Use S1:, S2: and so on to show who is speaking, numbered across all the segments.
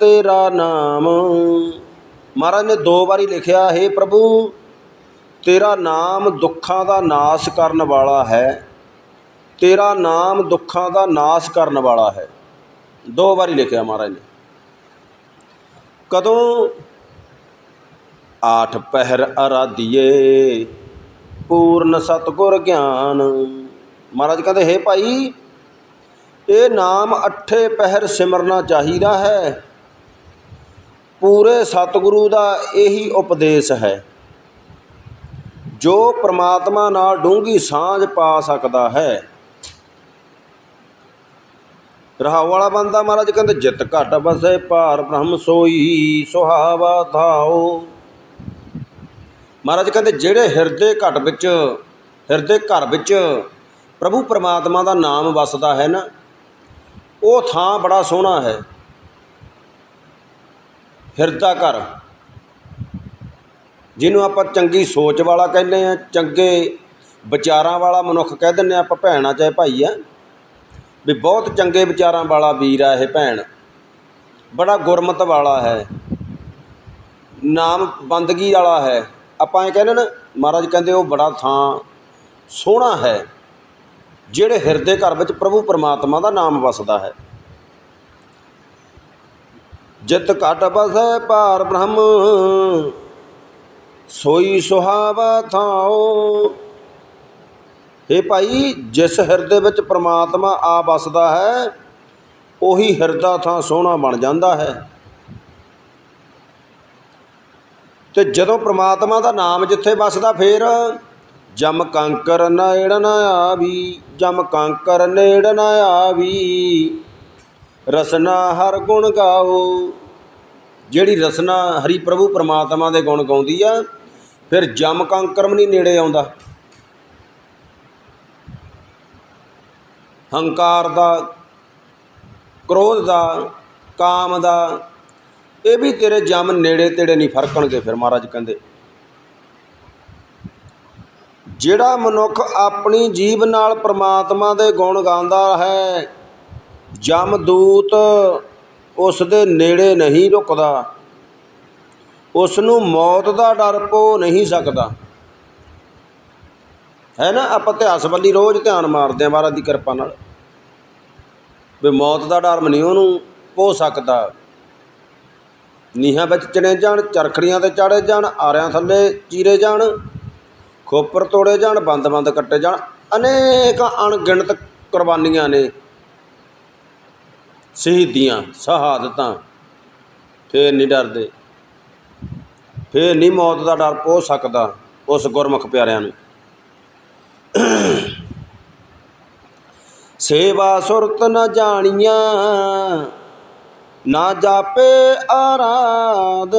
S1: ਤੇਰਾ ਨਾਮ। ਮਹਾਰਾਜ ਨੇ ਦੋ ਵਾਰੀ ਲਿਖਿਆ, ਹੈ ਪ੍ਰਭੂ, ਤੇਰਾ ਨਾਮ ਦੁੱਖਾਂ ਦਾ ਨਾਸ਼ ਕਰਨ ਵਾਲਾ ਹੈ। ਤੇਰਾ ਨਾਮ ਦੁੱਖਾਂ ਦਾ ਨਾਸ਼ ਕਰਨ ਵਾਲਾ ਹੈ। ਦੋ ਵਾਰੀ ਲਿਖਿਆ ਮਹਾਰਾਜ ਨੇ। ਕਦੋਂ? ਆਠ ਪਹਿਰ ਅਰਾਧੀਏ, ਪੂਰਨ ਸਤਗੁਰ ਗਿਆਨ। ਮਹਾਰਾਜ ਕਹਿੰਦੇ, ਹੈ ਭਾਈ, ਇਹ ਨਾਮ ਅੱਠੇ ਪਹਿਰ ਸਿਮਰਨਾ ਚਾਹੀਦਾ ਹੈ। ਪੂਰੇ ਸਤਿਗੁਰੂ ਦਾ ਇਹੀ ਉਪਦੇਸ਼ ਹੈ। ਜੋ ਪ੍ਰਮਾਤਮਾ ਨਾਲ ਡੂੰਗੀ ਸਾਂਝ ਪਾ ਸਕਦਾ ਹੈ। ਰਹਾਉ ਵਾਲਾ ਬੰਦਾ ਮਹਾਰਾਜ ਕਹਿੰਦੇ, ਜਿਤ ਘਟ ਵਸੇ, ਭਾਰ ਬ੍ਰਹਮ ਸੋਈ, ਸੁਹਾਵਾ ਥਾਓ ਮਹਾਰਾਜ ਕਹਿੰਦੇ, ਜਿਹੜੇ ਹਿਰਦੇ ਘਟ ਵਿੱਚ, ਹਿਰਦੇ ਘਰ ਵਿੱਚ ਪ੍ਰਭੂ ਪਰਮਾਤਮਾ ਦਾ ਨਾਮ ਵਸਦਾ ਹੈ ਨਾ, ਉਹ ਥਾਂ ਬੜਾ ਸੋਹਣਾ ਹੈ। ਹਿਰਦਾ ਘਰ। ਜਿਹਨੂੰ ਆਪਾਂ ਚੰਗੀ ਸੋਚ ਵਾਲਾ ਕਹਿੰਦੇ ਆ ਚੰਗੇ ਵਿਚਾਰਾਂ ਵਾਲਾ ਮਨੁੱਖ ਕਹਿ ਦਿੰਦੇ ਆ ਆਪਾਂ, ਭੈਣ ਆ ਚਾਹੇ ਭਾਈ ਆ। ਵੀ ਬਹੁਤ ਚੰਗੇ ਵਿਚਾਰਾਂ ਵਾਲਾ ਵੀਰ ਆ ਇਹ ਭੈਣ। ਬੜਾ ਗੁਰਮਤ ਵਾਲਾ ਹੈ। ਨਾਮ ਬੰਦਗੀ ਵਾਲਾ ਹੈ। ਆਪਾਂ ਇਹ ਕਹਿੰਦੇ ਨਾ, ਮਹਾਰਾਜ ਕਹਿੰਦੇ ਉਹ ਬੜਾ ਥਾਂ ਸੋਹਣਾ ਹੈ, ਜਿਹੜੇ ਹਿਰਦੇ ਘਰ ਵਿੱਚ ਪ੍ਰਭੂ ਪਰਮਾਤਮਾ ਦਾ ਨਾਮ ਵਸਦਾ ਹੈ। ਜਿਤ ਘਟ ਬਸੈ ਭਾਰ ਬ੍ਰਹਮ। ਸੋਈ ਸੁਹਾਵਾ ਥਾਓ ਇਹ ਭਾਈ, ਜਿਸ ਹਿਰਦੇ ਵਿੱਚ ਪ੍ਰਮਾਤਮਾ ਆ ਵਸਦਾ ਹੈ, ਉਹੀ ਹਿਰਦਾ ਥਾਂ ਸੋਹਣਾ ਬਣ ਜਾਂਦਾ ਹੈ। ਤੇ ਜਦੋਂ ਪ੍ਰਮਾਤਮਾ ਦਾ ਨਾਮ ਜਿੱਥੇ ਵਸਦਾ ਫੇਰ, ਜਮ ਕੰਕਰ ਨੇੜ ਨਾ ਆਵੀ, ਜਮ ਕੰਕਰ ਨੇੜ ਨਾ ਆਵੀ। ਰਸਨਾ ਹਰ ਗੁਣ ਗਾਓ। ਜਿਹੜੀ ਰਸਨਾ ਹਰੀ ਪ੍ਰਭੂ ਪਰਮਾਤਮਾ ਦੇ ਗੁਣ ਗਾਉਂਦੀ ਆ, ਫਿਰ ਜਮ ਕੰਕਰਮ ਨਹੀਂ ਨੇੜੇ ਆਉਂਦਾ। ਹੰਕਾਰ ਦਾ, ਕ੍ਰੋਧ ਦਾ, ਕਾਮ ਦਾ, ਇਹ ਵੀ ਤੇਰੇ ਜਮ ਨੇੜੇ ਤੇੜੇ ਨਹੀਂ ਫਰਕਣਗੇ ਫਿਰ ਮਹਾਰਾਜ ਕਹਿੰਦੇ। ਜਿਹੜਾ ਮਨੁੱਖ ਆਪਣੀ ਜੀਬ ਨਾਲ ਪ੍ਰਮਾਤਮਾ ਦੇ ਗੁਣ ਗਾਉਂਦਾ ਹੈ ਜਮਦੂਤ ਉਸ ਦੇ ਨੇੜੇ ਨਹੀਂ ਰੁਕਦਾ। ਉਸ ਨੂੰ ਮੌਤ ਦਾ ਡਰ ਪੋ ਨਹੀਂ ਸਕਦਾ। ਹੈ ਨਾ? ਆਪਾਂ ਇਤਿਹਾਸ ਵੱਲੀ ਰੋਜ਼ ਧਿਆਨ ਮਾਰਦੇ ਹਾਂ ਮਹਾਰਾਜ ਦੀ ਕਿਰਪਾ ਨਾਲ। ਵੀ ਮੌਤ ਦਾ ਡਰ ਨਹੀਂ ਉਹਨੂੰ ਪੋ ਸਕਦਾ। ਨੀਹਾਂ ਵਿੱਚ ਚਿਣੇ ਜਾਣ, ਚਰਖੜੀਆਂ ਤੇ ਚਾੜੇ ਜਾਣ, ਆਰਿਆਂ ਥੱਲੇ ਚੀਰੇ ਜਾਣ, ਖੋਪਰ ਤੋੜੇ ਜਾਣ ਬੰਦ ਬੰਦ ਕੱਟੇ ਜਾਣ। ਅਨੇਕ ਅਣਗਿਣਤ ਕੁਰਬਾਨੀਆਂ ਨੇ। ਸ਼ਹੀਦੀਆਂ ਸ਼ਹਾਦਤਾਂ। ਫੇਰ ਨਹੀਂ ਡਰਦੇ। ਫੇਰ ਨਹੀਂ ਮੌਤ ਦਾ ਡਰ ਪੋ ਸਕਦਾ ਉਸ ਗੁਰਮੁਖ ਪਿਆਰਿਆਂ ਨੂੰ। ਸੇਵਾ ਸੁਰਤ ਨਾ ਜਾਣੀਆਂ, ਨਾ ਜਾਪੇ ਆਰਾਧ।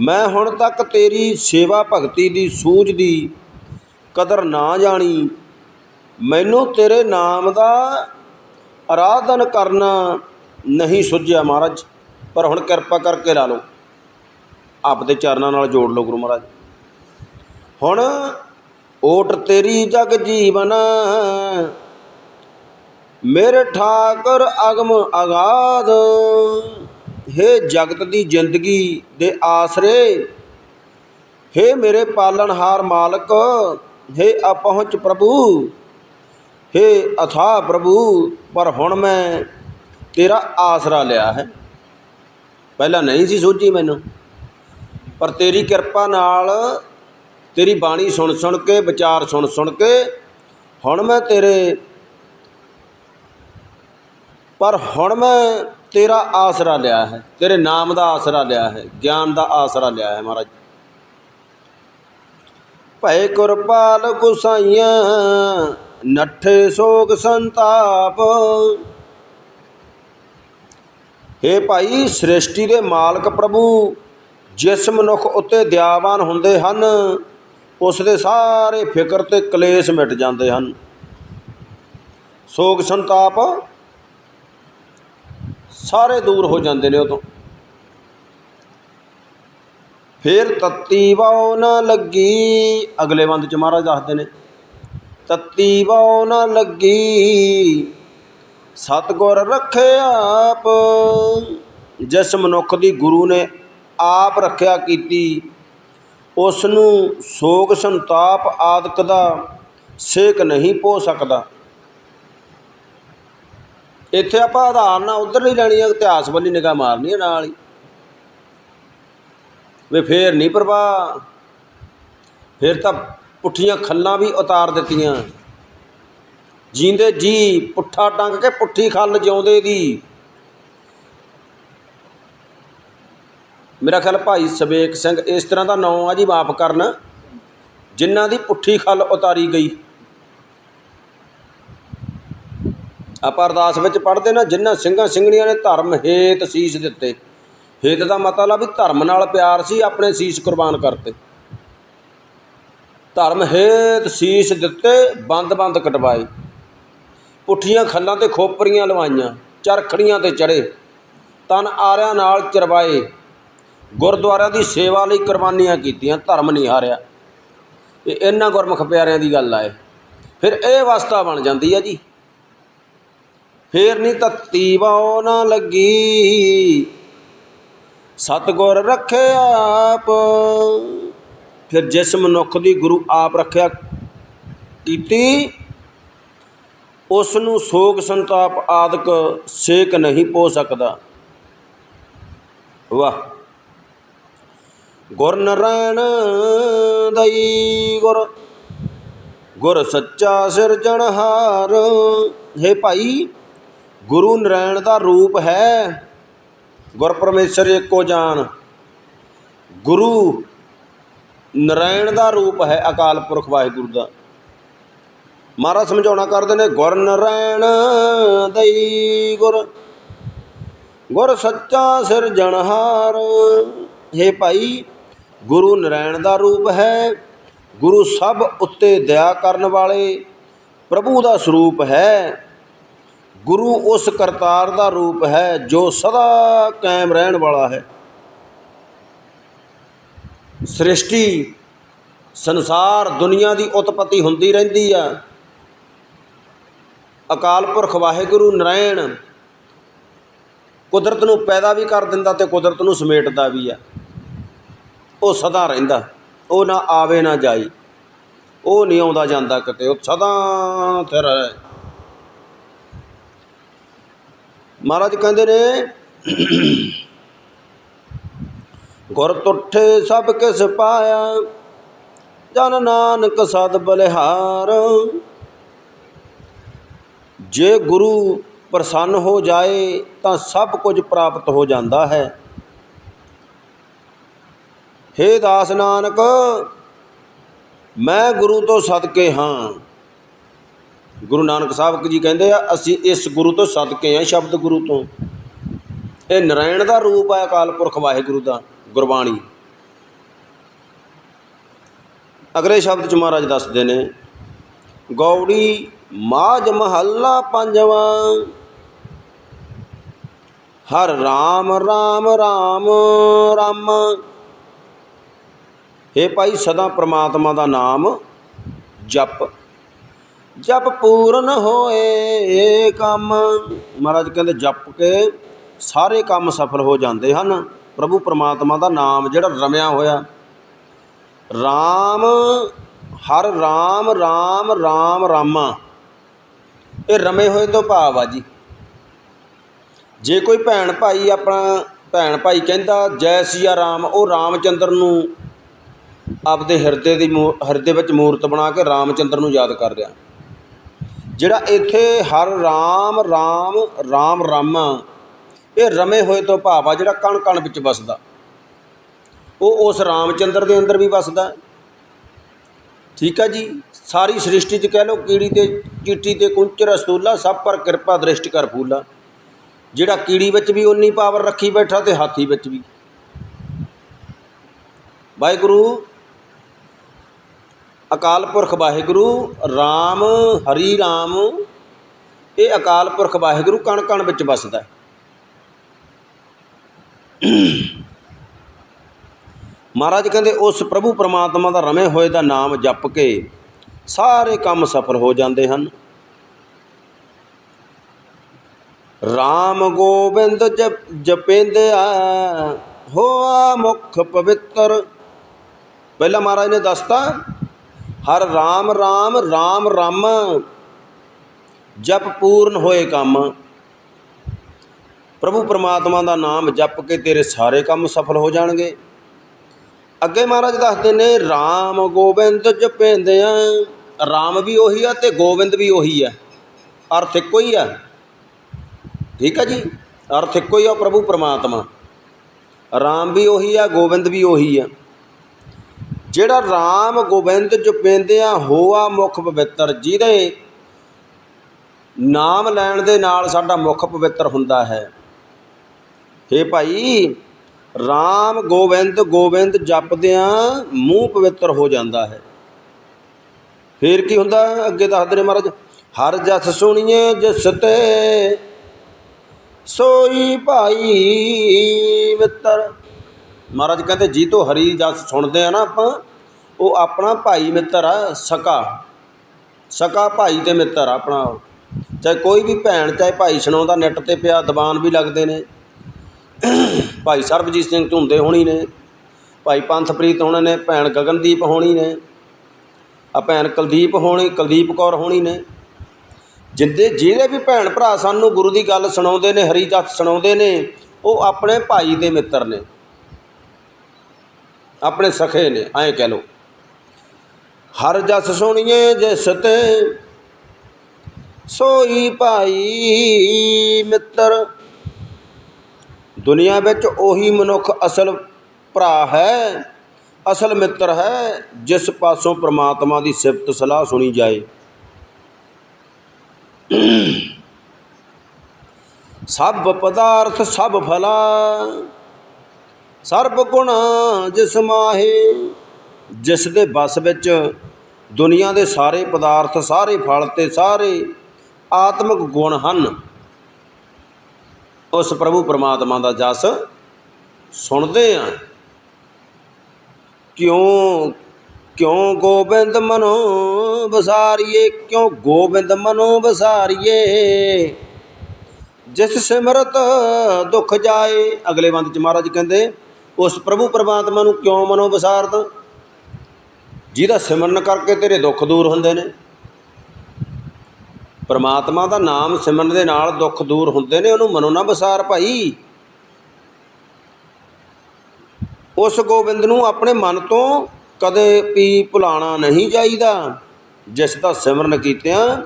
S1: ਮੈਂ ਹੁਣ ਤੱਕ ਤੇਰੀ ਸੇਵਾ ਭਗਤੀ ਦੀ ਸੂਝ ਦੀ ਕਦਰ ਨਾ ਜਾਣੀ। ਮੈਨੂੰ ਤੇਰੇ ਨਾਮ ਦਾ ਆਰਾਧਨ ਕਰਨਾ ਨਹੀਂ ਸੁਝਿਆ ਮਹਾਰਾਜ, ਪਰ ਹੁਣ ਕਿਰਪਾ ਕਰਕੇ ਲਾ ਲਓ। ਆਪਦੇ ਚਰਨਾਂ ਨਾਲ ਜੋੜ ਲਓ ਗੁਰੂ ਮਹਾਰਾਜ। ਹੁਣ ਓਟ ਤੇਰੀ ਜਗ ਜੀਵਨ, ਮੇਰੇ ਠਾਕਰ ਅਗਮ ਅਗਾਧ ਹੇ ਜਗਤ ਦੀ ਜ਼ਿੰਦਗੀ ਦੇ ਆਸਰੇ, ਹੇ ਮੇਰੇ ਪਾਲਣਹਾਰ ਮਾਲਕ, ਹੇ ਅਪਹੁੰਚ ਪ੍ਰਭੂ। ਹੇ ਅਥਾ ਪ੍ਰਭੂ, ਪਰ ਹੁਣ ਮੈਂ ਤੇਰਾ ਆਸਰਾ ਲਿਆ ਹੈ। ਪਹਿਲਾਂ ਨਹੀਂ ਸੀ ਸੋਚੀ ਮੈਨੂੰ, ਪਰ ਤੇਰੀ ਕਿਰਪਾ ਨਾਲ ਤੇਰੀ ਬਾਣੀ ਸੁਣ ਸੁਣ ਕੇ, ਵਿਚਾਰ ਸੁਣ ਸੁਣ ਕੇ ਹੁਣ ਮੈਂ ਤੇਰੇ, ਪਰ ਹੁਣ ਮੈਂ ਤੇਰਾ ਆਸਰਾ ਲਿਆ ਹੈ, ਤੇਰੇ ਨਾਮ ਦਾ ਆਸਰਾ ਲਿਆ ਹੈ, ਗਿਆਨ ਦਾ ਆਸਰਾ ਲਿਆ ਹੈ ਮਹਾਰਾਜ। ਭੈ ਕੁਰਪਾਲ ਗੁਸਾਈਆਂ ਨੱਠੇ ਸੋਗ ਸੰਤਾਪ। ਹੇ ਭਾਈ, ਸ੍ਰਿਸ਼ਟੀ ਦੇ ਮਾਲਕ ਪ੍ਰਭੂ, ਜਿਸ ਮਨੁੱਖ ਉੱਤੇ ਦਿਆਵਾਨ ਹੁੰਦੇ ਹਨ, ਉਸ ਦੇ ਸਾਰੇ ਫਿਕਰ ਤੇ ਕਲੇਸ਼ ਮਿਟ ਜਾਂਦੇ ਹਨ। ਸੋਗ ਸੰਤਾਪ ਸਾਰੇ ਦੂਰ ਹੋ ਜਾਂਦੇ ਨੇ ਉਦੋਂ। ਫਿਰ ਤੱਤੀ ਵਾਉ ਨਾ ਲੱਗੀ, ਅਗਲੇ ਬੰਦ ਚ ਮਹਾਰਾਜ ਦੱਸਦੇ ਨੇ। ਤੱਤੀ ਵਾਉ ਨਾ ਲੱਗੀ। ਸਤਗੁਰ ਰੱਖੇ ਆਪ। ਜਿਸ ਮਨੁੱਖ ਦੀ ਗੁਰੂ ਨੇ ਆਪ ਰੱਖਿਆ ਕੀਤੀ ਉਸ ਨੂੰ ਸੋਗ ਸੰਤਾਪ ਆਦਿਕ ਦਾ ਸੇਕ ਨਹੀਂ ਪੋ ਸਕਦਾ। ਇੱਥੇ ਆਪਾਂ ਆਧਾਰ ਨਾਲ ਉਧਰ ਨਹੀਂ ਲੈਣੀ ਹੈ ਇਤਿਹਾਸ ਵੱਲੀ ਨਿਗਾਹ ਮਾਰਨੀ ਹੈ ਨਾਲ ਹੀ। ਵੇ ਫੇਰ ਨਹੀਂ ਪ੍ਰਵਾਹ। ਫਿਰ ਤਾਂ ਪੁੱਠੀਆਂ ਖੱਲਾਂ ਵੀ ਉਤਾਰ ਦਿੱਤੀਆਂ। ਜੀਂਦੇ ਜੀ ਪੁੱਠਾ ਟੰਗ ਕੇ ਪੁੱਠੀ ਖੱਲ ਜਿਉਂਦੇ ਦੀ। ਮੇਰਾ ਖਿਆਲ ਭਾਈ ਸਵੇਕ ਸਿੰਘ ਇਸ ਤਰ੍ਹਾਂ ਦਾ ਨਾਂ ਆ ਜੀ ਮਾਫ ਕਰਨ, ਜਿਨ੍ਹਾਂ ਦੀ ਪੁੱਠੀ ਖੱਲ ਉਤਾਰੀ ਗਈ। ਆਪਾਂ ਅਰਦਾਸ ਵਿੱਚ ਪੜ੍ਹਦੇ ਨਾ, ਜਿਨ੍ਹਾਂ ਸਿੰਘਾਂ ਸਿੰਘਣੀਆਂ ਨੇ ਧਰਮ ਹੇਤ ਸੀਸ ਦਿੱਤੇ। ਹੇਤ ਦਾ ਮਤਲਬ ਵੀ ਧਰਮ ਨਾਲ ਪਿਆਰ ਸੀ, ਆਪਣੇ ਸੀਸ ਕੁਰਬਾਨ ਕਰਤੇ। ਧਰਮ ਹੇਤ ਸੀਸ ਦਿੱਤੇ ਬੰਦ-ਬੰਦ ਕਟਵਾਏ। ਪੁੱਠੀਆਂ ਖੱਲਾਂ ਤੇ ਖੋਪਰੀਆਂ ਲਵਾਈਆਂ, ਚਰਖੜੀਆਂ ਤੇ ਚੜੇ। ਤਨ ਆਰਿਆਂ ਨਾਲ ਚਰਵਾਏ। ਗੁਰਦੁਆਰਿਆਂ ਦੀ ਸੇਵਾ ਲਈ ਕੁਰਬਾਨੀਆਂ ਕੀਤੀਆਂ, ਧਰਮ ਨਹੀਂ ਹਾਰਿਆ। ਇਹ ਇਹਨਾਂ ਗੁਰਮੁਖ ਪਿਆਰਿਆਂ ਦੀ ਗੱਲ ਆਏ। ਫਿਰ ਇਹ ਅਵਸਥਾ ਬਣ ਜਾਂਦੀ ਆ ਜੀ। ਫੇਰ ਨਹੀਂ ਤੱਤੀ ਵਾਉ ਨਾ ਲੱਗੀ। ਸਤਗੁਰ ਰੱਖੇ ਆਪ। ਫਿਰ ਜਿਸ ਮਨੁੱਖ ਦੀ ਗੁਰੂ ਆਪ ਰੱਖਿਆ ਕੀਤੀ ਉਸ ਨੂੰ ਸੋਗ ਸੰਤਾਪ ਆਦਿਕ ਸੇਕ ਨਹੀਂ ਪੋ ਸਕਦਾ। ਵਾਹ। ਗੁਰ ਨਰੈਣ ਦਈ ਗੁਰ ਗੁਰ ਸੱਚਾ ਸਿਰਜਣਹਾਰ ਹੈ ਭਾਈ, ਗੁਰੂ ਨਰੈਣ ਦਾ ਰੂਪ ਹੈ। ਗੁਰ ਪਰਮੇਸ਼ਰ ਏਕੋ ਜਾਨ। ਗੁਰੂ ਨਰੈਣ ਦਾ ਰੂਪ ਹੈ ਅਕਾਲ ਪੁਰਖ ਵਾਹਿਗੁਰੂ ਦਾ। ਮਹਾਰਾਜ ਸਮਝਾਉਣਾ ਕਰਦੇ ਨੇ, ਗੁਰ ਨਰੈਣ ਦਈ ਗੁਰ ਗੁਰ ਸੱਚਾ ਸਿਰਜਣਹਾਰ ਹੈ ਭਾਈ, ਗੁਰੂ ਨਰੈਣ ਦਾ ਰੂਪ ਹੈ, ਗੁਰੂ ਸਭ ਉੱਤੇ ਦਇਆ ਕਰਨ ਵਾਲੇ ਪ੍ਰਭੂ ਦਾ ਸਰੂਪ ਹੈ। ਗੁਰੂ ਉਸ ਕਰਤਾਰ ਦਾ ਰੂਪ ਹੈ ਜੋ ਸਦਾ ਕਾਇਮ ਰਹਿਣ ਵਾਲਾ ਹੈ। ਸ੍ਰਿਸ਼ਟੀ ਸੰਸਾਰ ਦੁਨੀਆ ਦੀ ਉਤਪਤੀ ਹੁੰਦੀ ਰਹਿੰਦੀ ਆ। ਅਕਾਲ ਪੁਰਖ ਵਾਹਿਗੁਰੂ ਨਰਾਇਣ ਕੁਦਰਤ ਨੂੰ ਪੈਦਾ ਵੀ ਕਰ ਦਿੰਦਾ ਤੇ ਕੁਦਰਤ ਨੂੰ ਸਮੇਟਦਾ ਵੀ ਆ। ਉਹ ਸਦਾ ਰਹਿੰਦਾ, ਉਹ ਨਾ ਆਵੇ ਨਾ ਜਾਈ, ਉਹ ਨਹੀਂ ਆਉਂਦਾ ਜਾਂਦਾ ਕਿਤੇ, ਉਹ ਸਦਾ ਫਿਰ ਹੈ ਮਹਾਰਾਜ ਕਹਿੰਦੇ ਨੇ ਗੁਰ ਤੁਠੇ ਸਭ ਕਿਸ ਪਾਇਆ, ਜਨ ਨਾਨਕ ਸਦ ਬਲਿਹਾਰ। ਜੇ ਗੁਰੂ ਪ੍ਰਸੰਨ ਹੋ ਜਾਏ, ਤਾਂ ਸਭ ਕੁਝ ਪ੍ਰਾਪਤ ਹੋ ਜਾਂਦਾ ਹੈ। ਹੇ ਦਾਸ ਨਾਨਕ, ਮੈਂ ਗੁਰੂ ਤੋਂ ਸਦਕੇ ਹਾਂ। ਗੁਰੂ ਨਾਨਕ ਸਾਹਿਬ ਜੀ ਕਹਿੰਦੇ ਆ, ਅਸੀਂ ਇਸ ਗੁਰੂ ਤੋਂ ਸਦਕੇ ਹਾਂ, ਸ਼ਬਦ ਗੁਰੂ ਤੋਂ। ਇਹ ਨਰਾਇਣ ਦਾ ਰੂਪ ਹੈ ਅਕਾਲ ਪੁਰਖ ਵਾਹਿਗੁਰੂ ਦਾ। ਗੁਰਬਾਣੀ। ਅਗਲੇ ਸ਼ਬਦ ਚ ਮਹਾਰਾਜ ਦੱਸਦੇ ਨੇ, ਗੌੜੀ ਮਾਜ ਮਹੱਲਾ ਪੰਜਵਾਂ। ਹਰ ਰਾਮ ਰਾਮ ਰਾਮ ਰਾਮ। हे ਭਾਈ ਸਦਾ ਪ੍ਰਮਾਤਮਾ ਦਾ ਨਾਮ ਜਪ। ਜਪ ਪੂਰਨ ਹੋਏ ਕੰਮ। ਮਹਾਰਾਜ ਕਹਿੰਦੇ ਜਪ ਕੇ ਸਾਰੇ ਕੰਮ ਸਫਲ ਹੋ ਜਾਂਦੇ ਹਨ। ਪ੍ਰਭੂ ਪਰਮਾਤਮਾ ਦਾ ਨਾਮ ਜਿਹੜਾ ਰਮਿਆ ਹੋਇਆ। RAM ਹਰ RAM RAM RAM ਰਾਮਾ। ਇਹ ਰਮੇ ਹੋਏ ਤੋਂ ਭਾਵ ਆ ਜੀ। ਜੇ ਕੋਈ ਭੈਣ ਭਾਈ ਆਪਣਾ ਭੈਣ ਭਾਈ ਕਹਿੰਦਾ, ਜੈ ਸਿਆ ਰਾਮ। ਉਹ ਰਾਮਚੰਦਰ ਨੂੰ ਆਪਦੇ ਹਿਰਦੇ ਦੀ ਹਿਰਦੇ ਵਿੱਚ ਮੂਰਤ ਬਣਾ ਕੇ ਰਾਮਚੰਦਰ ਨੂੰ ਯਾਦ ਕਰ ਰਿਹਾ। ਜਿਹੜਾ ਇੱਥੇ ਹਰ ਰਾਮ ਰਾਮ ਰਾਮ, ਰਾਮਾ ਇਹ ਰਮੇ ਹੋਏ ਤੋਂ ਭਾਵ ਆ ਜਿਹੜਾ ਕਣ ਕਣ ਵਿੱਚ ਵਸਦਾ। ਉਹ ਉਸ ਰਾਮਚੰਦਰ ਦੇ ਅੰਦਰ ਵੀ ਵਸਦਾ ਠੀਕ ਆ ਜੀ? ਸਾਰੀ ਸ੍ਰਿਸ਼ਟੀ 'ਚ ਕਹਿ ਲਓ ਕੀੜੀ ਤੇ ਚੀਟੀ ਤੇ ਕੁੰਚਰ, ਅਸਤੂਲਾ, ਸਭ ਪਰ ਕਿਰਪਾ ਦ੍ਰਿਸ਼ਟ ਕਰ ਫੂਲਾ। ਜਿਹੜਾ ਕੀੜੀ ਵਿੱਚ ਵੀ ਉਨੀ ਪਾਵਰ ਰੱਖੀ ਬੈਠਾ ਤੇ ਹਾਥੀ ਵਿੱਚ ਵੀ। ਵਾਹਿਗੁਰੂ, ਅਕਾਲ ਪੁਰਖ ਵਾਹਿਗੁਰੂ RAM ਹਰੀ RAM ਇਹ ਅਕਾਲ ਪੁਰਖ ਵਾਹਿਗੁਰੂ ਕਣ ਕਣ ਵਿੱਚ ਵਸਦਾ ਮਹਾਰਾਜ ਕਹਿੰਦੇ, ਉਸ ਪ੍ਰਭੂ ਪਰਮਾਤਮਾ ਦਾ ਰਮੇ ਹੋਏ ਦਾ ਨਾਮ ਜਪ ਕੇ ਸਾਰੇ ਕੰਮ ਸਫਲ ਹੋ ਜਾਂਦੇ ਹਨ। RAM ਗੋਬਿੰਦ ਜਪ, ਜਪੇਂਦਿਆ ਹੋਆ ਮੁਖ ਪਵਿੱਤਰ। ਪਹਿਲਾਂ ਮਹਾਰਾਜ ਨੇ ਦੱਸਤਾ, ਹਰ RAM RAM RAM ਰਮ, ਜਪ ਪੂਰਨ ਹੋਏ ਕੰਮ। ਪ੍ਰਭੂ ਪਰਮਾਤਮਾ ਦਾ ਨਾਮ ਜਪ ਕੇ ਤੇਰੇ ਸਾਰੇ ਕੰਮ ਸਫਲ ਹੋ ਜਾਣਗੇ। ਅੱਗੇ ਮਹਾਰਾਜ ਦੱਸਦੇ ਨੇ RAM ਗੋਬਿੰਦ ਜਪੇਂਦਿਆਂ। RAM ਵੀ ਉਹੀ ਆ ਤੇ ਗੋਬਿੰਦ ਵੀ ਉਹੀ ਆ। ਅਰਥ ਇੱਕੋ ਹੀ ਆ। ਠੀਕ ਆ ਜੀ? ਅਰਥ ਇੱਕੋ ਹੀ ਆ ਪ੍ਰਭੂ ਪਰਮਾਤਮਾ। RAM ਵੀ ਉਹੀ ਆ, ਗੋਬਿੰਦ ਵੀ ਉਹੀ ਆ। ਜਿਹੜਾ RAM ਗੋਬਿੰਦ ਜਪੇਂਦਿਆਂ ਹੋਆ ਮੁਖ ਪਵਿੱਤਰ, ਜਿਹਦੇ ਨਾਮ ਲੈਣ ਦੇ ਨਾਲ ਸਾਡਾ ਮੁਖ ਪਵਿੱਤਰ ਹੁੰਦਾ ਹੈ। ਹੇ ਭਾਈ RAM ਗੋਬਿੰਦ ਗੋਬਿੰਦ ਜਪਦਿਆਂ ਮੂੰਹ ਪਵਿੱਤਰ ਹੋ ਜਾਂਦਾ ਹੈ। ਫੇਰ ਕੀ ਹੁੰਦਾ? ਅੱਗੇ ਦੱਸਦੇ ਨੇ ਮਹਾਰਾਜ। ਹਰ ਜਸ ਸੁਣੀਏ ਜਿਸ ਤੇ ਸੋਈ ਭਾਈ ਮਿੱਤਰ। ਮਹਾਰਾਜ ਕਹਿੰਦੇ, ਜੀ ਤੋਂ ਹਰੀ ਜਸ ਸੁਣਦੇ ਆ ਨਾ ਆਪਾਂ, ਉਹ ਆਪਣਾ ਭਾਈ ਮਿੱਤਰ ਆ, ਸਕਾ। ਸਕਾ ਭਾਈ ਤੇ ਮਿੱਤਰ ਆ ਆਪਣਾ ਉਹ। ਚਾਹੇ ਕੋਈ ਵੀ ਭੈਣ, ਚਾਹੇ ਭਾਈ ਸੁਣਾਉਂਦਾ, ਨੈੱਟ ਤੇ ਪਿਆ, ਦੀਵਾਨ ਵੀ ਲੱਗਦੇ ਨੇ। ਭਾਈ ਸਰਬਜੀਤ ਸਿੰਘ ਝੁੰਦੇ ਹੋਣੀ ਨੇ, ਭਾਈ ਪੰਥਪ੍ਰੀਤ ਹੋਣੇ ਨੇ, ਭੈਣ ਗਗਨਦੀਪ ਹੋਣੀ ਨੇ, ਆ ਭੈਣ ਕੁਲਦੀਪ ਹੋਣੀ, ਕੁਲਦੀਪ ਕੌਰ ਹੋਣੀ ਨੇ। ਜਿੰਦੇ ਜਿਹੜੇ ਵੀ ਭੈਣ ਭਰਾ ਸਾਨੂੰ ਗੁਰੂ ਦੀ ਗੱਲ ਸੁਣਾਉਂਦੇ ਨੇ, ਹਰੀ ਜਸ ਸੁਣਾਉਂਦੇ ਨੇ, ਉਹ ਆਪਣੇ ਭਾਈ ਦੇ ਮਿੱਤਰ ਨੇ। ਆਪਣੇ ਸਖੇ ਨੇ, ਐਂ ਕਹਿ ਲੋ ਹਰ ਜਸ ਸੁਣੀਏ ਜਿਸ ਤੇ ਸੋਈ ਭਾਈ ਮਿੱਤਰ ਦੁਨੀਆ ਵਿੱਚ ਉਹੀ ਮਨੁੱਖ ਅਸਲ ਭਰਾ ਹੈ, ਅਸਲ ਮਿੱਤਰ ਹੈ, ਜਿਸ ਪਾਸੋਂ ਪ੍ਰਮਾਤਮਾ ਦੀ ਸਿਫਤ ਸਲਾਹ ਸੁਣੀ ਜਾਏ। ਸਭ ਪਦਾਰਥ ਸਭ ਫਲਾ, ਸਰਬ ਗੁਣ ਜਿਸ ਮਾਹੇ, ਜਿਸ ਦੇ ਬਸ ਵਿੱਚ ਦੁਨੀਆ ਦੇ ਸਾਰੇ ਪਦਾਰਥ, ਸਾਰੇ ਫਲ ਤੇ ਸਾਰੇ ਆਤਮਿਕ ਗੁਣ ਹਨ। ਉਸ ਪ੍ਰਭੂ ਪਰਮਾਤਮਾ ਦਾ ਜਸ ਸੁਣਦੇ ਆ ਕਿਉਂ ਕਿਉਂ ਗੋਬਿੰਦ ਮਨੋ ਬਸਾਰੀਏ ਕਿਉਂ ਗੋਬਿੰਦ ਮਨੋ ਬਸਾਰੀਏ ਜਿਸ ਸਿਮਰਤ ਦੁੱਖ ਜਾਏ, ਅਗਲੇ ਬੰਦ ਚ ਮਹਾਰਾਜ ਕਹਿੰਦੇ, ਉਸ ਪ੍ਰਭੂ ਪਰਮਾਤਮਾ ਨੂੰ ਕਿਉਂ ਮਨੋ ਬਸਾਰਦਾ ਜਿਹਦਾ ਸਿਮਰਨ ਕਰਕੇ ਤੇਰੇ ਦੁੱਖ ਦੂਰ ਹੁੰਦੇ ਨੇ। ਪਰਮਾਤਮਾ ਦਾ ਨਾਮ ਸਿਮਰਨ ਦੇ ਨਾਲ ਦੁੱਖ ਦੂਰ ਹੁੰਦੇ ਨੇ, ਉਹਨੂੰ ਮਨੋ ਨਾ ਬਸਾਰ ਭਾਈ। ਉਸ ਗੋਬਿੰਦ ਨੂੰ ਆਪਣੇ ਮਨ ਤੋਂ ਕਦੇ ਵੀ ਭੁਲਾਣਾ ਨਹੀਂ ਚਾਹੀਦਾ। ਜਿਸ ਦਾ ਸਿਮਰਨ ਕੀਤਿਆਂ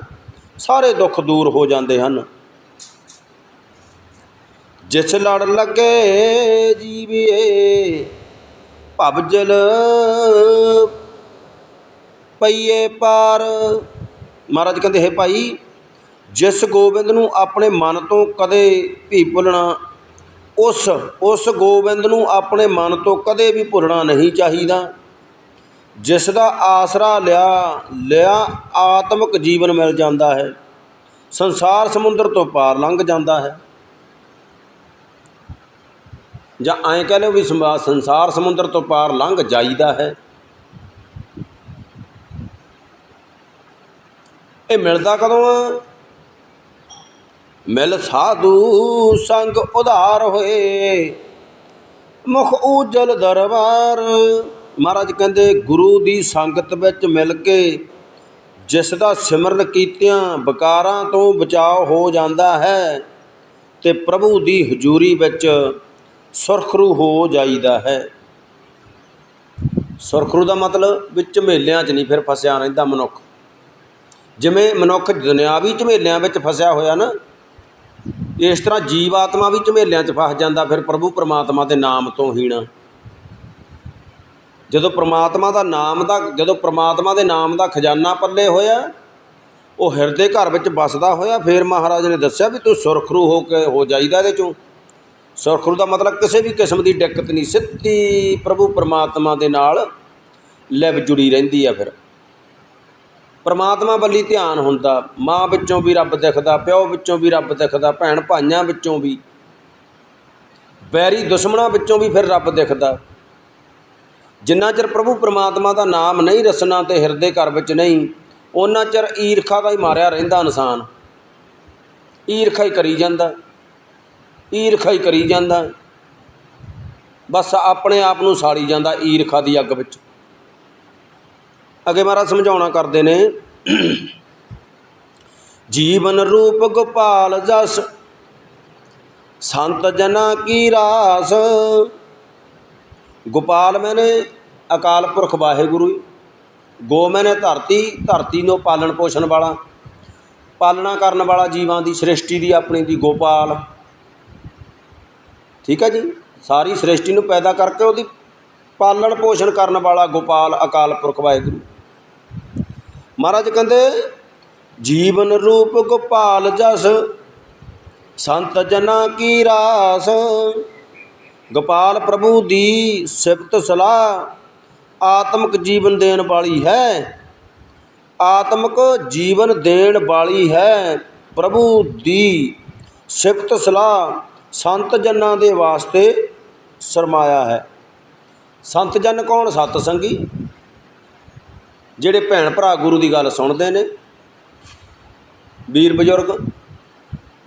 S1: ਸਾਰੇ ਦੁੱਖ ਦੂਰ ਹੋ ਜਾਂਦੇ ਹਨ। ਜਿਸ ਲੜ ਲੱਗੇ ਜੀਵੇ ਭਵਜਲ ਪਈਏ ਪਾਰ। ਮਹਾਰਾਜ ਕਹਿੰਦੇ, ਹੈ ਭਾਈ ਜਿਸ ਗੋਬਿੰਦ ਨੂੰ ਆਪਣੇ ਮਨ ਤੋਂ ਕਦੇ ਵੀ ਭੁੱਲਣਾ, ਉਸ ਉਸ ਗੋਬਿੰਦ ਨੂੰ ਆਪਣੇ ਮਨ ਤੋਂ ਕਦੇ ਵੀ ਭੁੱਲਣਾ ਨਹੀਂ ਚਾਹੀਦਾ। ਜਿਸ ਦਾ ਆਸਰਾ ਲਿਆ ਲਿਆ ਆਤਮਿਕ ਜੀਵਨ ਮਿਲ ਜਾਂਦਾ ਹੈ। ਸੰਸਾਰ ਸਮੁੰਦਰ ਤੋਂ ਪਾਰ ਲੰਘ ਜਾਂਦਾ ਹੈ। ਜਾਂ ਐਂ ਕਹਿ ਲਓ ਵੀ ਸੰਵਾ- ਸੰਸਾਰ ਸਮੁੰਦਰ ਤੋਂ ਪਾਰ ਲੰਘ ਜਾਈਦਾ ਹੈ। ਇਹ ਮਿਲਦਾ ਕਦੋਂ ਆ? ਮਿਲ ਸਾਧੂ ਸੰਗ ਉਧਾਰ ਹੋਏ। ਮੁਖ ਉਜਲ ਦਰਬਾਰ, ਮਹਾਰਾਜ ਕਹਿੰਦੇ, ਗੁਰੂ ਦੀ ਸੰਗਤ ਵਿੱਚ ਮਿਲ ਕੇ ਜਿਸ ਦਾ ਸਿਮਰਨ ਕੀਤਿਆਂ ਵਿਕਾਰਾਂ ਤੋਂ ਬਚਾਅ ਹੋ ਜਾਂਦਾ ਹੈ ਤੇ ਪ੍ਰਭੂ ਦੀ ਹਜ਼ੂਰੀ ਵਿੱਚ ਸੁਰਖਰੂ ਹੋ ਜਾਈਦਾ ਹੈ। ਸੁਰਖਰੂ ਦਾ ਮਤਲਬ ਵਿੱਚ ਝਮੇਲਿਆਂ 'ਚ ਨਹੀਂ ਫਿਰ ਫਸਿਆ ਰਹਿੰਦਾ ਮਨੁੱਖ। ਜਿਵੇਂ ਮਨੁੱਖ ਦੁਨਿਆਵੀ ਝਮੇਲਿਆਂ ਵਿੱਚ ਫਸਿਆ ਹੋਇਆ ਨਾ ਇਸ ਤਰ੍ਹਾਂ ਜੀਵ ਆਤਮਾ ਵੀ ਝਮੇਲਿਆਂ 'ਚ ਫਸ ਜਾਂਦਾ, ਫਿਰ ਪ੍ਰਭੂ ਪਰਮਾਤਮਾ ਦੇ ਨਾਮ ਤੋਂ ਹੀਣਾ। ਜਦੋਂ ਪ੍ਰਮਾਤਮਾ ਦਾ ਨਾਮ ਦਾ, ਜਦੋਂ ਪ੍ਰਮਾਤਮਾ ਦੇ ਨਾਮ ਦਾ ਖਜ਼ਾਨਾ ਪੱਲੇ ਹੋਇਆ, ਉਹ ਹਿਰਦੇ ਘਰ ਵਿੱਚ ਵਸਦਾ ਹੋਇਆ, ਫਿਰ ਮਹਾਰਾਜ ਨੇ ਦੱਸਿਆ ਵੀ ਤੂੰ ਸੁਰਖਰੂ ਹੋ ਕੇ, ਹੋ ਜਾਈਦਾ ਇਹਦੇ ਚੋਂ। ਸੁਰਖਰੂ ਦਾ ਮਤਲਬ ਕਿਸੇ ਵੀ ਕਿਸਮ ਦੀ ਦਿੱਕਤ ਨਹੀਂ, ਸਿੱਧੀ ਪ੍ਰਭੂ ਪਰਮਾਤਮਾ ਦੇ ਨਾਲ ਲਿਵ ਜੁੜੀ ਰਹਿੰਦੀ ਆ ਫਿਰ। ਪਰਮਾਤਮਾ ਵੱਲੀ ਧਿਆਨ ਹੁੰਦਾ, ਮਾਂ ਵਿੱਚੋਂ ਵੀ ਰੱਬ ਦਿਖਦਾ, ਪਿਓ ਵਿੱਚੋਂ ਵੀ ਰੱਬ ਦਿਖਦਾ, ਭੈਣ ਭਾਈਆਂ ਵਿੱਚੋਂ ਵੀ। ਬੈਰੀ ਦੁਸ਼ਮਣਾਂ ਵਿੱਚੋਂ ਵੀ ਫਿਰ ਰੱਬ ਦਿਖਦਾ। ਜਿੰਨਾ ਚਿਰ ਪ੍ਰਭੂ ਪਰਮਾਤਮਾ ਦਾ ਨਾਮ ਨਹੀਂ ਰਸਨਾ ਤੇ ਹਿਰਦੇ ਘਰ ਵਿੱਚ ਨਹੀਂ ਉਹਨਾਂ ਚਿਰ ਈਰਖਾ ਦਾ ਹੀ ਮਾਰਿਆ ਰਹਿੰਦਾ ਇਨਸਾਨ। ਈਰਖਾ ਹੀ ਕਰੀ ਜਾਂਦਾ, ਈਰਖਾ ਹੀ ਕਰੀ ਜਾਂਦਾ। ਬਸ ਆਪਣੇ ਆਪ ਨੂੰ ਸਾੜੀ ਜਾਂਦਾ ਈਰਖਾ ਦੀ ਅੱਗ ਵਿੱਚ। ਅੱਗੇ ਮਹਾਰਾਜ ਸਮਝਾਉਣਾ ਕਰਦੇ ਨੇ। ਜੀਵਨ ਰੂਪ ਗੋਪਾਲ ਜਸ, ਸੰਤ ਜਨਾ ਕੀ ਰਾਸ। ਗੋਪਾਲ ਮੈਨੇ ਅਕਾਲ ਪੁਰਖ ਵਾਹਿਗੁਰੂ ਗੋ ਮੈਨੇ ਧਰਤੀ ਧਰਤੀ ਨੂੰ ਪਾਲਣ ਪੋਸ਼ਣ ਵਾਲਾ, ਪਾਲਣਾ ਕਰਨ ਵਾਲਾ ਜੀਵਾਂ ਦੀ ਸ੍ਰਿਸ਼ਟੀ ਦੀ ਆਪਣੀ ਦੀ ਗੋਪਾਲ। ਠੀਕ ਹੈ ਜੀ, ਸਾਰੀ ਸ੍ਰਿਸ਼ਟੀ ਨੂੰ ਪੈਦਾ ਕਰਕੇ ਉਹਦੀ ਪਾਲਣ ਪੋਸ਼ਣ ਕਰਨ ਵਾਲਾ ਗੋਪਾਲ ਅਕਾਲ ਪੁਰਖ ਵਾਹਿਗੁਰੂ। ਮਹਾਰਾਜ ਕਹਿੰਦੇ, ਜੀਵਨ ਰੂਪ ਗੋਪਾਲ ਜਸ, ਸੰਤ ਜਨਾ ਕੀ ਰਾਸ। ਗੋਪਾਲ ਪ੍ਰਭੂ ਦੀ ਸਿਫਤ ਸਲਾਹ ਆਤਮਿਕ ਜੀਵਨ ਦੇਣ ਵਾਲੀ ਹੈ। ਆਤਮਿਕ ਜੀਵਨ ਦੇਣ ਵਾਲੀ ਹੈ ਪ੍ਰਭੂ ਦੀ ਸਿਫਤ ਸਲਾਹ ਸੰਤ ਜਨਾਂ ਦੇ ਵਾਸਤੇ ਸਰਮਾਇਆ ਹੈ। ਸੰਤ ਜਨ ਕੌਣ? ਸਤ ਸੰਗੀ। ਜਿਹੜੇ ਭੈਣ ਭਰਾ ਗੁਰੂ ਦੀ ਗੱਲ ਸੁਣਦੇ ਨੇ, ਵੀਰ ਬਜ਼ੁਰਗ,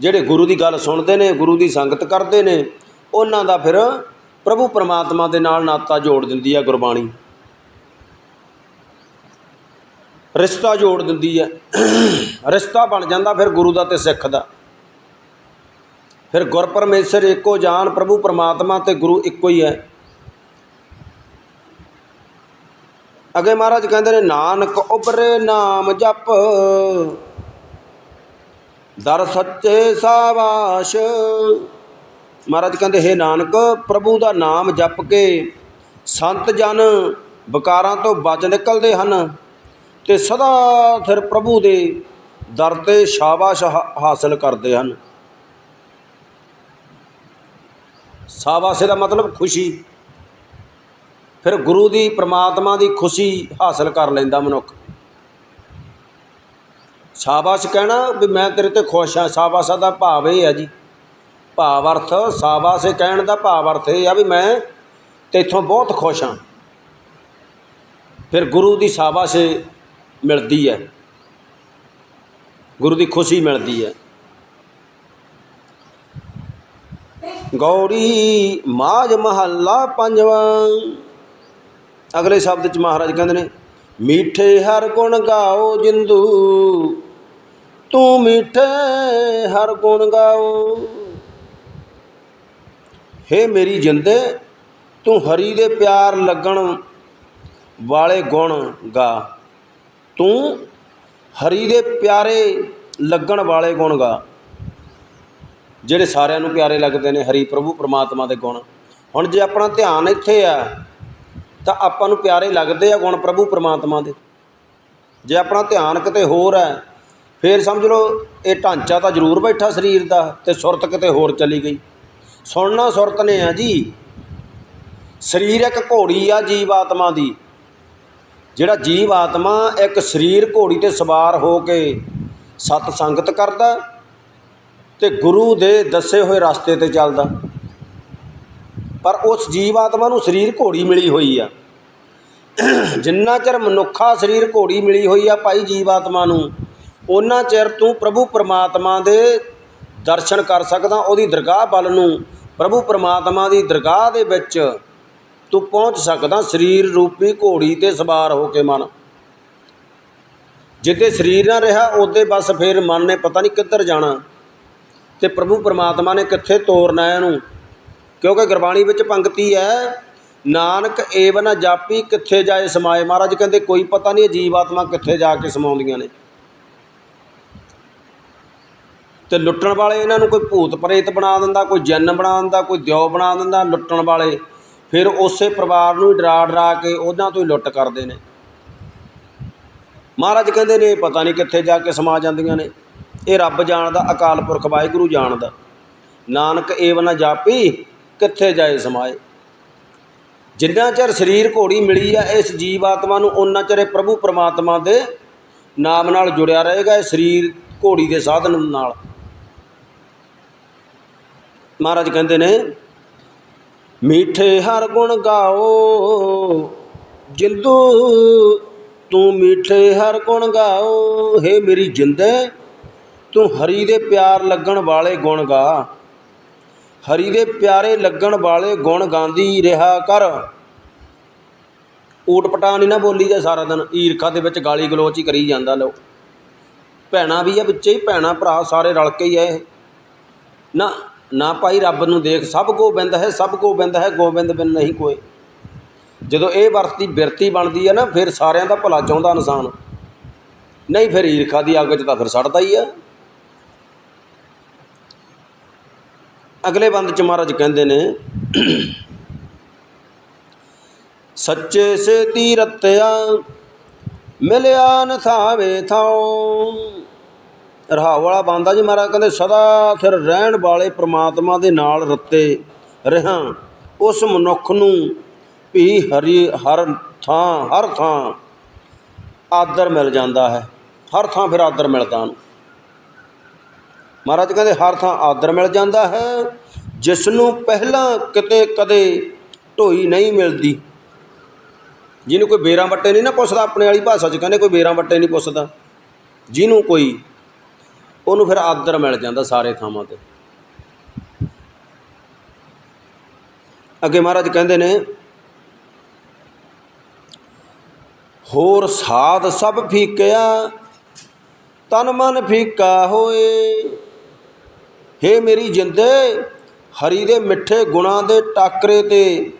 S1: ਜਿਹੜੇ ਗੁਰੂ ਦੀ ਗੱਲ ਸੁਣਦੇ ਨੇ, ਗੁਰੂ ਦੀ ਸੰਗਤ ਕਰਦੇ ਨੇ, ਉਹਨਾਂ ਦਾ ਫਿਰ ਪ੍ਰਭੂ ਪਰਮਾਤਮਾ ਦੇ ਨਾਲ ਨਾਤਾ ਜੋੜ ਦਿੰਦੀ ਹੈ ਗੁਰਬਾਣੀ। ਰਿਸ਼ਤਾ ਜੋੜ ਦਿੰਦੀ ਹੈ ਰਿਸ਼ਤਾ ਬਣ ਜਾਂਦਾ ਫਿਰ ਗੁਰੂ ਦਾ ਤੇ ਸਿੱਖ ਦਾ। ਫਿਰ ਗੁਰ ਪਰਮੇਸ਼ਰ ਇੱਕੋ ਜਾਨ, ਪ੍ਰਭੂ ਪਰਮਾਤਮਾ ਤੇ ਗੁਰੂ ਇੱਕੋ ਹੀ ਹੈ ਅਗੇ ਮਹਾਰਾਜ ਕਹਿੰਦੇ ਨੇ, ਨਾਨਕ ਉਬਰੇ ਨਾਮ ਜਪ, ਦਰ ਸੱਚੇ ਸਾਵਾਸ। ਮਹਾਰਾਜ ਕਹਿੰਦੇ, ਹੈ ਨਾਨਕ, ਪ੍ਰਭੂ ਦਾ ਨਾਮ ਜਪ ਕੇ ਸੰਤ ਜਨ ਵਿਕਾਰਾਂ ਤੋਂ ਬਚ ਨਿਕਲਦੇ ਹਨ ਤੇ ਸਦਾ ਫਿਰ ਪ੍ਰਭੂ ਦੇ ਦਰ ਤੇ ਸ਼ਾਬਾਸ਼ ਹਾ- ਹਾਸਲ ਕਰਦੇ ਹਨ। ਸ਼ਾਬਾਸ਼ ਦਾ ਮਤਲਬ ਖੁਸ਼ੀ। ਫਿਰ ਗੁਰੂ ਦੀ ਪ੍ਰਮਾਤਮਾ ਦੀ ਖੁਸ਼ੀ ਹਾਸਲ ਕਰ ਲੈਂਦਾ ਮਨੁੱਖ। ਸ਼ਾਬਾਸ਼ ਕਹਿਣਾ ਵੀ ਮੈਂ ਤੇਰੇ ਤੇ ਖੁਸ਼ ਹਾਂ, ਸਾਬਾਸ਼ਾ ਦਾ ਭਾਵ ਇਹ ਹੈ ਜੀ। ਭਾਵ ਅਰਥ, ਸ਼ਾਬਾਸ਼ ਕਹਿਣ ਦਾ ਭਾਵ ਅਰਥ ਇਹ ਆ ਵੀ ਮੈਂ ਤੇਥੋਂ ਬਹੁਤ ਖੁਸ਼ ਹਾਂ। ਫਿਰ ਗੁਰੂ ਦੀ ਸ਼ਾਬਾਸ਼ ਮਿਲਦੀ ਹੈ। ਗੁਰੂ ਦੀ ਖੁਸ਼ੀ ਮਿਲਦੀ ਹੈ। ਗੌੜੀ ਮਾਜ ਮਹੱਲਾ ਪੰਜਵਾਂ। ਅਗਲੇ ਸ਼ਬਦ ਚ ਮਹਾਰਾਜ ਕਹਿੰਦੇ ਨੇ, ਮੀਠੇ ਹਰ ਗੁਣ ਗਾਓ ਜਿੰਦੂ, ਤੂੰ ਮੀਠੇ ਹਰ ਗੁਣ ਗਾਓ। ਹੇ ਮੇਰੀ ਜਿੰਦੇ, ਤੂੰ ਹਰੀ ਦੇ ਪਿਆਰ ਲੱਗਣ ਵਾਲੇ ਗੁਣ ਗਾ। ਤੂੰ ਹਰੀ ਦੇ ਪਿਆਰੇ ਲੱਗਣ ਵਾਲੇ ਗੁਣ ਗਾ। ਜਿਹੜੇ ਸਾਰਿਆਂ ਨੂੰ ਪਿਆਰੇ ਲੱਗਦੇ ਨੇ ਹਰੀ ਪ੍ਰਭੂ, ਪ੍ਰਮਾਤਮਾ ਦੇ ਗੁਣ। ਹੁਣ ਜੇ ਆਪਣਾ ਧਿਆਨ ਇੱਥੇ ਆ ਤਾਂ ਆਪਾਂ ਨੂੰ ਪਿਆਰੇ ਲੱਗਦੇ ਆ ਗੁਣ ਪ੍ਰਭੂ ਪਰਮਾਤਮਾ ਦੇ। ਜੇ ਆਪਣਾ ਧਿਆਨ ਕਿਤੇ ਹੋਰ ਹੈ, ਫੇਰ ਸਮਝ ਲਓ ਇਹ ਢਾਂਚਾ ਤਾਂ ਜ਼ਰੂਰ ਬੈਠਾ ਸਰੀਰ ਦਾ ਤੇ ਸੁਰਤ ਕਿਤੇ ਹੋਰ ਚਲੀ ਗਈ। ਸੁਣਨਾ ਸੁਰਤ ਨੇ ਆ ਜੀ। ਸਰੀਰ ਇੱਕ ਘੋੜੀ ਆ ਜੀਵ ਆਤਮਾ ਦੀ। ਜਿਹੜਾ ਜੀਵ ਆਤਮਾ ਇੱਕ ਸਰੀਰ ਘੋੜੀ ਤੇ ਸਵਾਰ ਹੋ ਕੇ ਸਤ ਸੰਗਤ ਕਰਦਾ ਤੇ ਗੁਰੂ ਦੇ ਦੱਸੇ ਹੋਏ ਰਸਤੇ ਤੇ ਚੱਲਦਾ। ਪਰ ਉਸ ਜੀਵ ਆਤਮਾ ਨੂੰ ਸਰੀਰ ਘੋੜੀ ਮਿਲੀ ਹੋਈ ਆ। ਜਿੰਨਾ ਚਿਰ ਮਨੁੱਖਾ ਸਰੀਰ ਘੋੜੀ ਮਿਲੀ ਹੋਈ ਆ ਭਾਈ ਜੀਵ ਆਤਮਾ ਨੂੰ ਉਹਨਾਂ ਚਿਰ ਤੂੰ ਪ੍ਰਭੂ ਪਰਮਾਤਮਾ ਦੇ ਦਰਸ਼ਨ ਕਰ ਸਕਦਾ, ਉਹਦੀ ਦਰਗਾਹ ਵੱਲ ਨੂੰ, ਪ੍ਰਭੂ ਪਰਮਾਤਮਾ ਦੀ ਦਰਗਾਹ ਦੇ ਵਿੱਚ ਤੂੰ ਪਹੁੰਚ ਸਕਦਾ ਸਰੀਰ ਰੂਪੀ ਘੋੜੀ ਤੇ ਸਵਾਰ ਹੋ ਕੇ ਮਨ। ਜਿੱਤੇ ਸਰੀਰ ਨਾ ਰਿਹਾ, ਉਹਦੇ ਬਸ ਫਿਰ ਮਨ ਨੇ ਪਤਾ ਨਹੀਂ ਕਿੱਧਰ ਜਾਣਾ ਤੇ ਪ੍ਰਭੂ ਪਰਮਾਤਮਾ ਨੇ ਕਿੱਥੇ ਤੋਰਨਾ ਇਹਨੂੰ। ਕਿਉਂਕਿ ਗੁਰਬਾਣੀ ਵਿੱਚ ਪੰਕਤੀ ਹੈ, ਨਾਨਕ ਏਵ ਨਾ ਜਾਪੀ ਕਿੱਥੇ ਜਾਏ ਸਮਾਏ। ਮਹਾਰਾਜ ਕਹਿੰਦੇ ਕੋਈ ਪਤਾ ਨਹੀਂ ਇਹ ਜੀਵ ਆਤਮਾ ਕਿੱਥੇ ਜਾ ਕੇ ਸਮਾਉਂਦੀਆਂ ਨੇ। ਤੇ ਲੁੱਟਣ ਵਾਲੇ ਇਹਨਾਂ ਨੂੰ ਕੋਈ ਭੂਤ ਪ੍ਰੇਤ ਬਣਾ ਦਿੰਦਾ, ਕੋਈ ਜਨ ਬਣਾ ਦਿੰਦਾ, ਕੋਈ ਦਿਓ ਬਣਾ ਦਿੰਦਾ ਲੁੱਟਣ ਵਾਲੇ। ਫਿਰ ਉਸੇ ਪਰਿਵਾਰ ਨੂੰ ਹੀ ਡਰਾ ਡਰਾ ਕੇ ਉਹਨਾਂ ਤੋਂ ਹੀ ਲੁੱਟ ਕਰਦੇ ਨੇ। ਮਹਾਰਾਜ ਕਹਿੰਦੇ ਨੇ ਇਹ ਪਤਾ ਨਹੀਂ ਕਿੱਥੇ ਜਾ ਕੇ ਸਮਾ ਜਾਂਦੀਆਂ ਨੇ। ਇਹ ਰੱਬ ਜਾਣਦਾ, ਅਕਾਲ ਪੁਰਖ ਵਾਹਿਗੁਰੂ ਜਾਣਦਾ। ਨਾਨਕ ਏਵ ਨਾ ਜਾਪੀ ਕਿੱਥੇ ਜਾਏ ਸਮਾਏ? ਜਿੰਨਾ ਚਿਰ ਸਰੀਰ ਘੋੜੀ ਮਿਲੀ ਆ, ਇਸ ਜੀਵ ਆਤਮਾ ਨੂੰ ਉਹਨਾਂ ਚਿਰ ਇਹ ਪ੍ਰਭੂ ਪਰਮਾਤਮਾ ਦੇ ਨਾਮ ਨਾਲ ਜੁੜਿਆ ਰਹੇਗਾ, ਇਹ ਸਰੀਰ ਘੋੜੀ ਦੇ ਸਾਧਨ ਨਾਲ। ਮਹਾਰਾਜ ਕਹਿੰਦੇ ਨੇ, ਮੀਠੇ ਹਰ ਗੁਣ ਗਾਓ, ਜਿੰਦੂ ਤੂੰ ਮੀਠੇ ਹਰ ਗੁਣ ਗਾਓ, ਹੇ ਮੇਰੀ ਜਿੰਦੇ, ਤੂੰ ਹਰੀ ਦੇ ਪਿਆਰ ਲੱਗਣ ਵਾਲੇ ਗੁਣ ਗਾ। ਹਰੀ ਦੇ ਪਿਆਰੇ ਲੱਗਣ ਵਾਲੇ ਗੁਣ ਗਾਉਂਦੀ ਰਿਹਾ ਕਰ। ਊਟ ਪਟਾ ਨਹੀਂ ਨਾ ਬੋਲੀ ਜਾ ਸਾਰਾ ਦਿਨ, ਈਰਖਾ ਦੇ ਵਿੱਚ ਗਾਲੀ ਗਲੋਚ ਹੀ ਕਰੀ ਜਾਂਦਾ ਲੋ ਭੈਣਾਂ ਵੀ ਆ ਵਿੱਚ ਹੀ, ਭੈਣਾਂ ਭਰਾ ਸਾਰੇ ਰਲ ਕੇ ਹੀ ਆ ਇਹ। ਨਾ ਨਾ ਭਾਈ ਰੱਬ ਨੂੰ ਦੇਖ, ਸਭ ਗੋਬਿੰਦ ਹੈ, ਸਭ ਗੋਬਿੰਦ ਹੈ, ਗੋਬਿੰਦ ਬਿਨ ਨਹੀਂ ਕੋਈ। ਜਦੋਂ ਇਹ ਵਰਤੀ, ਬਿਰਤੀ ਬਣਦੀ ਹੈ ਨਾ, ਫਿਰ ਸਾਰਿਆਂ ਦਾ ਭਲਾ ਚਾਹੁੰਦਾ ਇਨਸਾਨ। ਨਹੀਂ, ਫਿਰ ਈਰਖਾ ਦੀ ਅੱਗ 'ਚ ਤਾਂ ਫਿਰ ਸੜਦਾ ਹੀ ਆ। ਅਗਲੇ ਬੰਦ 'ਚ ਮਹਾਰਾਜ ਕਹਿੰਦੇ ਨੇ, ਸੱਚੇ ਸੇ ਤੀਰਤਿਆ ਮਿਲਿਆ ਨ ਥਾਵੇ ਥਾਉ। ਰਹਾਉ ਵਾਲਾ ਬੰਦਾ ਜੀ ਮਹਾਰਾਜ ਕਹਿੰਦੇ, ਸਦਾ ਫਿਰ ਰਹਿਣ ਵਾਲੇ ਪ੍ਰਮਾਤਮਾ ਦੇ ਨਾਲ ਰੱਤੇ ਰਹਾ। ਉਸ ਮਨੁੱਖ ਨੂੰ ਵੀ ਹਰੀ ਹਰ ਥਾਂ ਹਰ ਥਾਂ ਆਦਰ ਮਿਲ ਜਾਂਦਾ ਹੈ। ਹਰ ਥਾਂ ਫਿਰ ਆਦਰ ਮਿਲਦਾ ਉਹਨੂੰ। ਮਹਾਰਾਜ ਕਹਿੰਦੇ, ਹਰ ਥਾਂ ਆਦਰ ਮਿਲ ਜਾਂਦਾ ਹੈ ਜਿਸ ਨੂੰ ਪਹਿਲਾਂ ਕਿਤੇ ਕਦੇ ਢੋਈ ਨਹੀਂ ਮਿਲਦੀ। ਜਿਹਨੂੰ ਕੋਈ ਬੇਰਾਂ ਵੱਟੇ ਨਹੀਂ ਨਾ ਪੁੱਛਦਾ, ਆਪਣੇ ਵਾਲੀ ਭਾਸ਼ਾ 'ਚ ਕਹਿੰਦੇ, ਕੋਈ ਬੇਰਾਂ ਵੱਟੇ ਨਹੀਂ ਪੁੱਛਦਾ। ਜਿਹਨੂੰ ਕੋਈ, ਉਹਨੂੰ ਫਿਰ ਆਦਰ ਮਿਲ ਜਾਂਦਾ ਸਾਰੇ ਥਾਵਾਂ ਤੇ। ਅੱਗੇ ਮਹਾਰਾਜ ਕਹਿੰਦੇ ਨੇ, ਹੋਰ ਸਾਧ ਸਭ ਫੀਕਿਆ, ਤਨ ਮਨ ਫੀਕਾ ਹੋਏ। ਹੇ ਮੇਰੀ ਜਿੰਦੇ, ਹਰੀ ਦੇ ਮਿੱਠੇ ਗੁਣਾਂ ਦੇ ਟਾਕਰੇ ਤੇ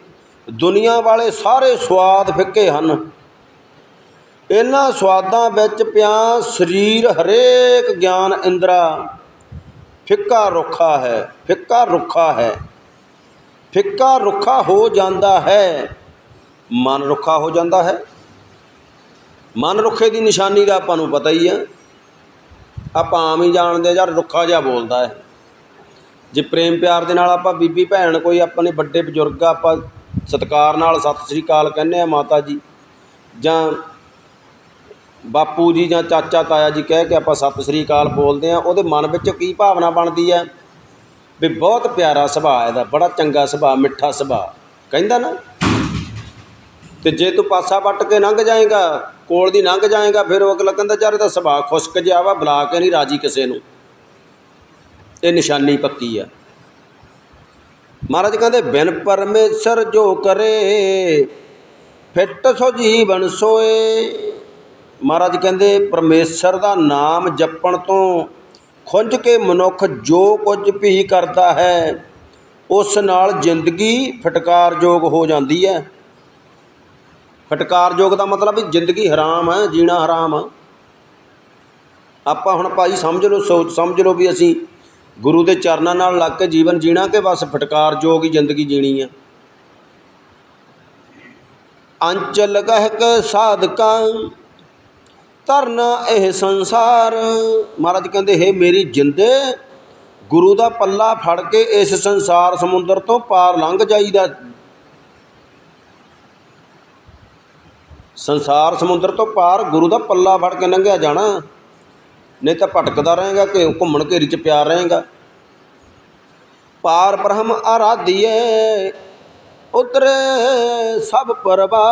S1: ਦੁਨੀਆ ਵਾਲੇ ਸਾਰੇ ਸਵਾਦ ਫਿੱਕੇ ਹਨ। ਇਹਨਾਂ ਸਵਾਦਾਂ ਵਿੱਚ ਪਿਆ ਸਰੀਰ ਹਰੇਕ ਗਿਆਨ ਇੰਦਰਾ। ਫਿੱਕਾ ਰੁੱਖਾ ਹੈ, ਫਿੱਕਾ ਰੁੱਖਾ ਹੈ। ਫਿੱਕਾ ਰੁੱਖਾ ਹੋ ਜਾਂਦਾ ਹੈ। ਮਨ ਰੁੱਖਾ ਹੋ ਜਾਂਦਾ ਹੈ। ਮਨ ਰੁੱਖੇ ਦੀ ਨਿਸ਼ਾਨੀ ਦਾ ਆਪਾਂ ਨੂੰ ਪਤਾ ਹੀ ਆ। ਆਪਾਂ ਆਮ ਹੀ ਜਾਣਦੇ ਯਾਰ ਰੁੱਖਾ ਜਿਹਾ ਬੋਲਦਾ ਹੈ। ਜੇ ਪ੍ਰੇਮ ਪਿਆਰ ਦੇ ਨਾਲ ਆਪਾਂ ਬੀਬੀ ਭੈਣ ਕੋਈ ਆਪਣੇ ਵੱਡੇ ਬਜ਼ੁਰਗ ਆਪਾਂ ਸਤਿਕਾਰ ਨਾਲ ਸਤਿ ਸ੍ਰੀ ਅਕਾਲ ਕਹਿੰਦੇ ਆ ਮਾਤਾ ਜੀ, ਜਾਂ ਬਾਪੂ ਜੀ ਜਾਂ ਚਾਚਾ ਤਾਇਆ ਜੀ ਕਹਿ ਕੇ ਆਪਾਂ ਸਤਿ ਸ੍ਰੀ ਅਕਾਲ ਬੋਲਦੇ ਆ, ਉਹਦੇ ਮਨ ਵਿੱਚ ਕੀ ਭਾਵਨਾ ਬਣਦੀ ਹੈ ਵੀ ਬਹੁਤ ਪਿਆਰਾ ਸੁਭਾਅ ਇਹਦਾ, ਬੜਾ ਚੰਗਾ ਸੁਭਾਅ, ਮਿੱਠਾ ਸੁਭਾਅ, ਕਹਿੰਦਾ ਨਾ। ਤੇ ਜੇ ਤੂੰ ਪਾਸਾ ਵੱਟ ਕੇ ਲੰਘ ਜਾਏਗਾ, ਕੋਲ ਦੀ ਲੰਘ ਜਾਏਗਾ, ਫਿਰ ਉਹ ਅਗਲਾ ਕਹਿੰਦਾ, ਯਾਰ ਇਹਦਾ ਸੁਭਾਅ ਖੁਸ਼ਕ ਜਿਹਾ ਵਾ, ਬੁਲਾ ਕੇ ਨਹੀਂ ਰਾਜੀ ਕਿਸੇ ਨੂੰ। ਇਹ ਨਿਸ਼ਾਨੀ ਪੱਕੀ ਆ। ਮਹਾਰਾਜ ਕਹਿੰਦੇ, ਬਿਨ ਪਰਮੇਸ਼ਰ ਜੋ ਕਰੇ, ਫਿੱਟ ਸੋ ਜੀਵਨ ਸੋਏ। ਮਹਾਰਾਜ ਕਹਿੰਦੇ, ਪਰਮੇਸ਼ਰ ਦਾ ਨਾਮ ਜਪਣ ਤੋਂ ਖੁੰਝ ਕੇ ਮਨੁੱਖ ਜੋ ਕੁਝ ਵੀ ਕਰਦਾ ਹੈ, ਉਸ ਨਾਲ ਜ਼ਿੰਦਗੀ ਫਟਕਾਰਯੋਗ ਹੋ ਜਾਂਦੀ ਹੈ। ਫਟਕਾਰਯੋਗ ਦਾ ਮਤਲਬ ਵੀ ਜ਼ਿੰਦਗੀ ਹਰਾਮ ਹੈ, ਜੀਣਾ ਹਰਾਮ ਆ। ਆਪਾਂ ਹੁਣ ਭਾਈ ਸਮਝ ਲਓ, ਸੋਚ ਸਮਝ ਲਓ ਵੀ ਅਸੀਂ ਗੁਰੂ ਦੇ ਚਰਨਾਂ ਨਾਲ ਲੱਗ ਕੇ ਜੀਵਨ ਜੀਣਾ ਕਿ ਬਸ ਫਟਕਾਰਯੋਗ ਹੀ ਜ਼ਿੰਦਗੀ ਜੀਣੀ ਆ। ਅੰਚਲ ਗਹਿ ਕੇ ਧਰਨਾ ਇਹ ਸੰਸਾਰ। ਮਹਾਰਾਜ ਕਹਿੰਦੇ, ਹੈ ਮੇਰੀ ਜਿੰਦੇ, ਗੁਰੂ ਦਾ ਪੱਲਾ ਫੜ ਕੇ ਇਸ ਸੰਸਾਰ ਸਮੁੰਦਰ ਤੋਂ ਪਾਰ ਲੰਘ ਜਾਈਦਾ। ਸੰਸਾਰ ਸਮੁੰਦਰ ਤੋਂ ਪਾਰ ਗੁਰੂ ਦਾ ਪੱਲਾ ਫੜ ਕੇ ਲੰਘਿਆ ਜਾਣਾ। ਨਹੀਂ ਤਾਂ ਭਟਕਦਾ ਰਹੇਗਾ ਕਿ ਘੁੰਮਣ ਘੇਰੀ ਚ ਪਿਆ ਰਹੇਗਾ। ਪਾਰ ਬ੍ਰਹਮ ਆਰਾਧੀਏ ਉਤਰੇ ਸਭ ਪਰਵਾ